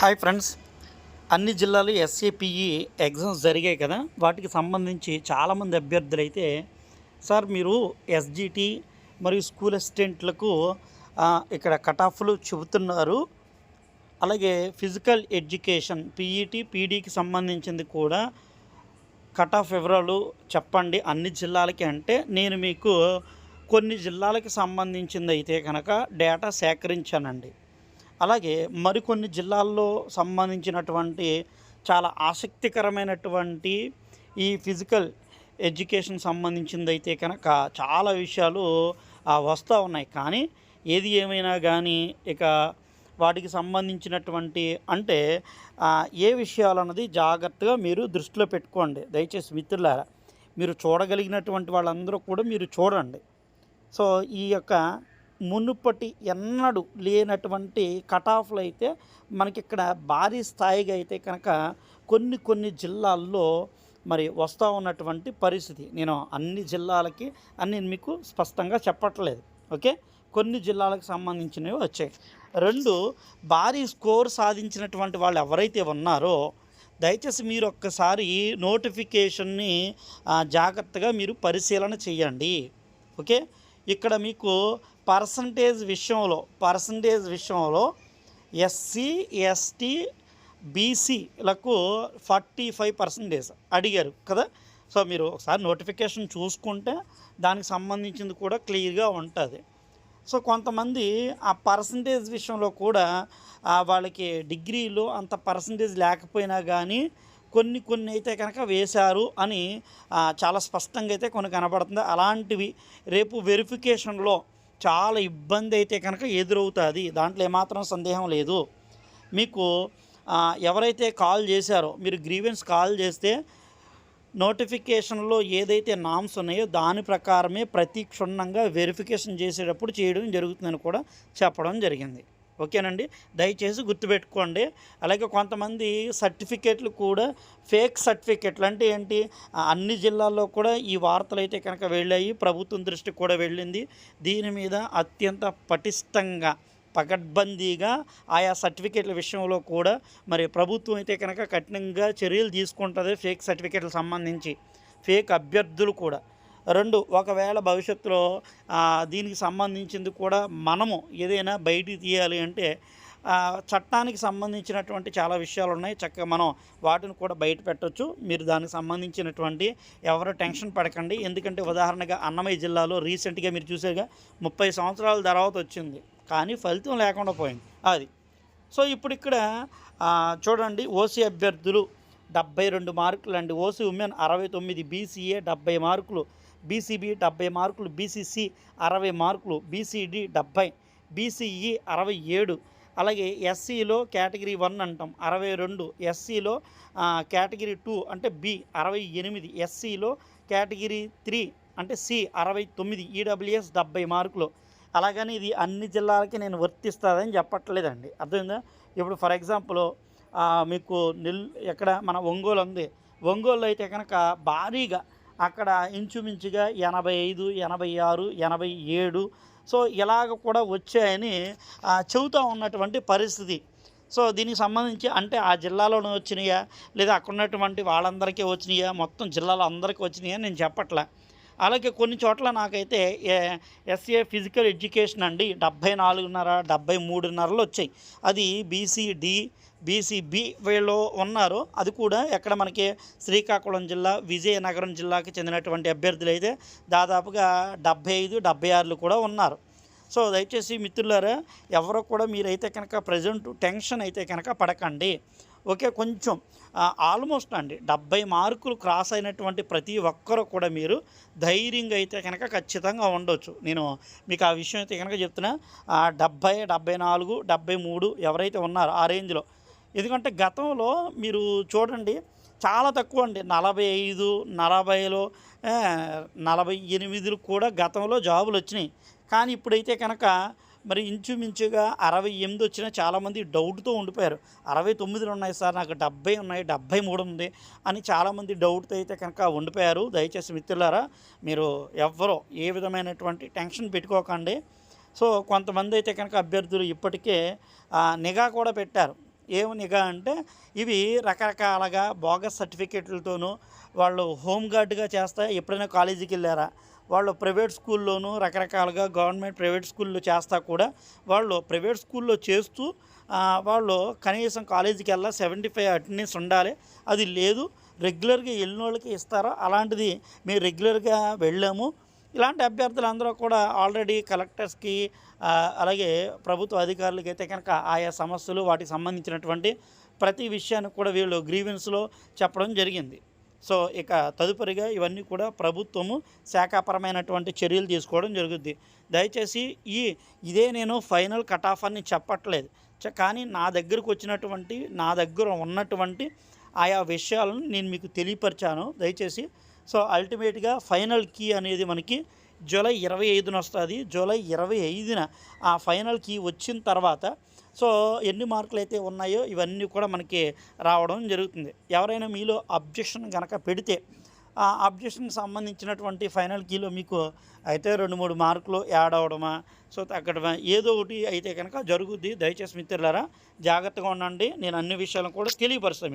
Hi friends. అన్ని జిల్లాలు SAPE exams జరిగాయి కదా. వాటికి సంబంధించి చాలామంది అభ్యర్థులు అయితే సార్ మీరు ఎస్జిటి మరియు స్కూల్ అసిస్టెంట్లకు ఇక్కడ కట్ ఆఫ్లు చెబుతున్నారు. అలాగే ఫిజికల్ ఎడ్యుకేషన్ పీఈటీ పీడీకి సంబంధించింది కూడా కట్ ఆఫ్ వివరాలు చెప్పండి అన్ని జిల్లాలకి. అంటే నేను మీకు కొన్ని జిల్లాలకి సంబంధించింది అయితే కనుక డేటా సేకరించానండి. అలాగే మరికొన్ని జిల్లాల్లో సంబంధించినటువంటి చాలా ఆసక్తికరమైనటువంటి ఈ ఫిజికల్ ఎడ్యుకేషన్ సంబంధించింది అయితే కనుక చాలా విషయాలు వస్తూ ఉన్నాయి. కానీ ఏది ఏమైనా కానీ ఇక వాటికి సంబంధించినటువంటి అంటే ఏ విషయాలు అన్నది జాగ్రత్తగా మీరు దృష్టిలో పెట్టుకోండి. దయచేసి మిత్రులారా మీరు చూడగలిగినటువంటి వాళ్ళందరూ కూడా మీరు చూడండి. సో ఈ యొక్క మునుపటి ఎన్నడు లేనటువంటి కటాఫ్లు అయితే మనకి ఇక్కడ భారీ స్థాయిగా అయితే కనుక కొన్ని కొన్ని జిల్లాల్లో మరి వస్తూ ఉన్నటువంటి పరిస్థితి. నేను అన్ని జిల్లాలకి అని మీకు స్పష్టంగా చెప్పట్లేదు. ఓకే? కొన్ని జిల్లాలకు సంబంధించినవి వచ్చాయి. రెండు భారీ స్కోర్ సాధించినటువంటి వాళ్ళు ఎవరైతే ఉన్నారో దయచేసి మీరు ఒక్కసారి నోటిఫికేషన్ని జాగ్రత్తగా మీరు పరిశీలన చేయండి. ఓకే? ఇక్కడ మీకు పర్సంటేజ్ విషయంలో పర్సంటేజ్ విషయంలో ఎస్సీ ఎస్టీ బీసీలకు ఫార్టీ ఫైవ్ పర్సంటేజ్ అడిగారు కదా. సో మీరు ఒకసారి నోటిఫికేషన్ చూసుకుంటే దానికి సంబంధించింది కూడా క్లియర్గా ఉంటుంది. సో కొంతమంది ఆ పర్సంటేజ్ విషయంలో కూడా వాళ్ళకి డిగ్రీలో అంత పర్సంటేజ్ లేకపోయినా కానీ కొన్ని కొన్ని అయితే కనుక వేశారు అని చాలా స్పష్టంగా అయితే కొన్ని కనబడుతుంది. అలాంటివి రేపు వెరిఫికేషన్లో చాలా ఇబ్బంది అయితే కనుక ఎదురవుతుంది. దాంట్లో ఏమాత్రం సందేహం లేదు. మీకు ఎవరైతే కాల్ చేశారో మీరు గ్రీవెన్స్ కాల్ చేస్తే నోటిఫికేషన్లో ఏదైతే నామ్స్ ఉన్నాయో దాని ప్రకారమే ప్రతి క్షుణ్ణంగా వెరిఫికేషన్ చేసేటప్పుడు చేయడం జరుగుతుందని కూడా చెప్పడం జరిగింది. ఓకేనండి? దయచేసి గుర్తుపెట్టుకోండి. అలాగే కొంతమంది సర్టిఫికేట్లు కూడా ఫేక్ సర్టిఫికేట్లు అంటే ఏంటి? అన్ని జిల్లాల్లో కూడా ఈ వార్తలు అయితే కనుక వెళ్ళాయి. ప్రభుత్వం దృష్టికి కూడా వెళ్ళింది. దీని మీద అత్యంత పటిష్టంగా పకడ్బందీగా ఆయా సర్టిఫికేట్ల విషయంలో కూడా మరి ప్రభుత్వం అయితే కనుక కఠినంగా చర్యలు తీసుకుంటుంది ఫేక్ సర్టిఫికేట్లకు సంబంధించి. ఫేక్ అభ్యర్థులు కూడా. రెండు ఒకవేళ భవిష్యత్తులో దీనికి సంబంధించింది కూడా మనము ఏదైనా బయటికి తీయాలి అంటే చట్టానికి సంబంధించినటువంటి చాలా విషయాలు ఉన్నాయి. చక్కగా మనం వాటిని కూడా బయట పెట్టొచ్చు. మీరు దానికి సంబంధించినటువంటి ఎవరు టెన్షన్ పడకండి. ఎందుకంటే ఉదాహరణగా అన్నమయ్య జిల్లాలో రీసెంట్గా మీరు చూసారుగా ముప్పై సంవత్సరాల తర్వాత వచ్చింది. కానీ ఫలితం లేకుండా పోయింది. అది. సో ఇప్పుడు ఇక్కడ చూడండి ఓసీ అభ్యర్థులు డెబ్బై రెండు మార్కులు అండి. ఓసీ ఉమెన్ అరవై తొమ్మిది బీసీఏ డెబ్బై మార్కులు. బీసీబీ డెబ్బై మార్కులు బీసీసీ అరవై మార్కులు బీసీడీ డెబ్బై బీసీఈ అరవై ఏడు అలాగే ఎస్సీలో కేటగిరీ వన్ అంటాం అరవై రెండు ఎస్సీలో కేటగిరీ టూ అంటే బి అరవై ఎనిమిది ఎస్సీలో కేటగిరీ త్రీ అంటే సి అరవై తొమ్మిది ఈడబ్ల్యూఎస్ డెబ్బై మార్కులు. అలాగని ఇది అన్ని జిల్లాలకి నేను వర్తిస్తుందని చెప్పట్లేదండి. అర్థమైందా? ఇప్పుడు ఫర్ ఎగ్జాంపుల్ మీకు నిల్ ఎక్కడ మన ఒంగోలు ఉంది. ఒంగోలు అయితే కనుక భారీగా అక్కడ ఇంచుమించుగా ఎనభై ఐదు ఎనభై ఆరు ఎనభై ఏడు. సో ఇలాగ కూడా వచ్చాయని చెబుతూ ఉన్నటువంటి పరిస్థితి. సో దీనికి సంబంధించి అంటే ఆ జిల్లాలోనే వచ్చినాయా? లేదా అక్కడ ఉన్నటువంటి వాళ్ళందరికీ వచ్చినాయా? మొత్తం జిల్లాలో అందరికీ వచ్చినాయా? నేను చెప్పట్లే. అలాగే కొన్ని చోట్ల నాకైతే ఎస్ఏ ఫిజికల్ ఎడ్యుకేషన్ అండి డెబ్బై నాలుగున్నర డెబ్బై మూడున్నరలు వచ్చాయి. అది బీసీడి బీసీబీ వీళ్ళు ఉన్నారు. అది కూడా ఎక్కడ మనకి శ్రీకాకుళం జిల్లా విజయనగరం జిల్లాకి చెందినటువంటి అభ్యర్థులు అయితే దాదాపుగా డెబ్బై ఐదు డెబ్బై ఆరులు కూడా ఉన్నారు. సో దయచేసి మిత్రులారా ఎవరో కూడా మీరైతే కనుక ప్రజెంట్ టెన్షన్ అయితే కనుక పడకండి. ఓకే కొంచెం ఆల్మోస్ట్ అండి డెబ్బై మార్కులు క్రాస్ అయినటువంటి ప్రతి ఒక్కరు కూడా మీరు ధైర్యంగా అయితే కనుక ఖచ్చితంగా ఉండొచ్చు. నేను మీకు ఆ విషయం అయితే కనుక చెప్తున్నా. డెబ్బై డెబ్బై నాలుగు డెబ్బై మూడు ఎవరైతే ఉన్నారో ఆ రేంజ్లో. ఎందుకంటే గతంలో మీరు చూడండి చాలా తక్కువ అండి. నలభై ఐదు నలభైలో నలభై ఎనిమిదిలు కూడా గతంలో జాబులు వచ్చినాయి. కానీ ఇప్పుడైతే కనుక మరి ఇంచుమించుగా అరవై ఎనిమిది వచ్చినా చాలామంది డౌట్తో ఉండిపోయారు. అరవై తొమ్మిదిలు ఉన్నాయి సార్ నాకు డెబ్బై ఉన్నాయి డెబ్బై మూడు ఉంది అని చాలామంది డౌట్తో అయితే కనుక ఉండిపోయారు. దయచేసి మిత్రులారా మీరు ఎవ్వరూ ఏ విధమైనటువంటి టెన్షన్ పెట్టుకోకండి. సో కొంతమంది అయితే కనుక అభ్యర్థులు ఇప్పటికే నిఘా కూడా పెట్టారు. ఏమనిగా అంటే ఇవి రకరకాలుగా బోగస్ సర్టిఫికేట్లతోనూ వాళ్ళు హోమ్ గార్డ్గా చేస్తా ఎప్పుడైనా కాలేజీకి వెళ్ళారా? వాళ్ళు ప్రైవేట్ స్కూల్లోనూ రకరకాలుగా గవర్నమెంట్ ప్రైవేట్ స్కూల్లో చేస్తా కూడా వాళ్ళు ప్రైవేట్ స్కూల్లో చేస్తూ వాళ్ళు కనీసం కాలేజీకి వెళ్ళా సెవెంటీ ఫైవ్ అటెండెన్స్ ఉండాలి. అది లేదు. రెగ్యులర్గా వెళ్ళిన వాళ్ళకి ఇస్తారో? అలాంటిది మేము రెగ్యులర్గా వెళ్ళాము. ఇలాంటి అభ్యర్థులు అందరూ కూడా ఆల్రెడీ కలెక్టర్స్కి అలాగే ప్రభుత్వ అధికారులకి అయితే కనుక ఆయా సమస్యలు వాటికి సంబంధించినటువంటి ప్రతి విషయాన్ని కూడా వీళ్ళు గ్రీవెన్స్లో చెప్పడం జరిగింది. సో ఇక తదుపరిగా ఇవన్నీ కూడా ప్రభుత్వము శాఖాపరమైనటువంటి చర్యలు తీసుకోవడం జరుగుద్ది. దయచేసి ఈ ఇదే నేను ఫైనల్ కట్ ఆఫ్ అని చెప్పట్లేదు. చ- కానీ నా దగ్గరకు వచ్చినటువంటి నా దగ్గర ఉన్నటువంటి ఆయా విషయాలను నేను మీకు తెలియపరిచాను. దయచేసి సో అల్టిమేట్గా ఫైనల్ కీ అనేది మనకి జూలై ఇరవై ఐదున వస్తుంది. జూలై ఇరవై ఐదున ఆ ఫైనల్ కీ వచ్చిన తర్వాత సో ఎన్ని మార్కులు అయితే ఉన్నాయో ఇవన్నీ కూడా మనకి రావడం జరుగుతుంది. ఎవరైనా మీలో అబ్జెక్షన్ కనుక పెడితే ఆ అబ్జెక్షన్కి సంబంధించినటువంటి ఫైనల్ కీలో మీకు అయితే రెండు మూడు మార్కులు యాడ్ అవ్వడమా సో తగ్గడమా ఏదో ఒకటి అయితే కనుక జరుగుద్ది. దయచేసి మిత్రులారా జాగ్రత్తగా ఉండండి. నేను అన్ని విషయాలను కూడా తెలియపరుస్తాను